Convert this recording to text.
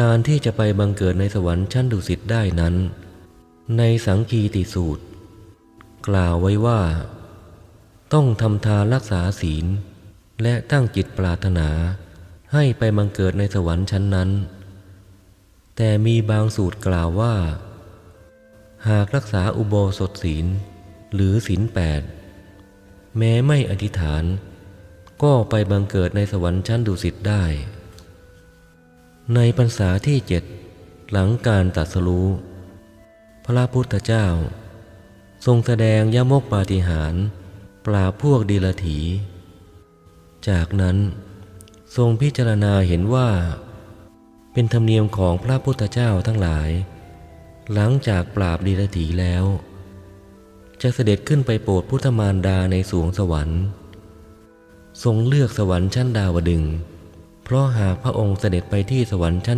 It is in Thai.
การที่จะไปบังเกิดในสวรรค์ชั้นดุสิตได้นั้น ในสังคีติสูตร กล่าวไว้ว่า ต้องทำทานรักษาศีล และตั้งจิตปรารถนาให้ไปบังเกิดในสวรรค์ชั้นนั้น แต่มีบางสูตรกล่าวว่า หากรักษาอุโบสถศีล หรือศีลแปดแม้ไม่อธิษฐาน ก็ไปบังเกิดในสวรรค์ชั้นดุสิตได้ ในพรรษาที่เจ็ดหลังการตรัสรู้ พระพุทธเจ้า ทรงแสดงยมกปาฏิหาร ปราบพวกดีลถี จากนั้นทรงพิจารณาเห็นว่า เป็นธรรมเนียมของพระพุทธเจ้าทั้งหลาย หลังจากปราบดีลถีแล้ว จะเสด็จขึ้นไปโปรดพุทธมารดาในสวงสวรรค์ ทรงเลือกสวรรค์ชั้นดาวดึงส์ เพราะหากพระองค์เสด็จไปที่สวรรค์ชั้น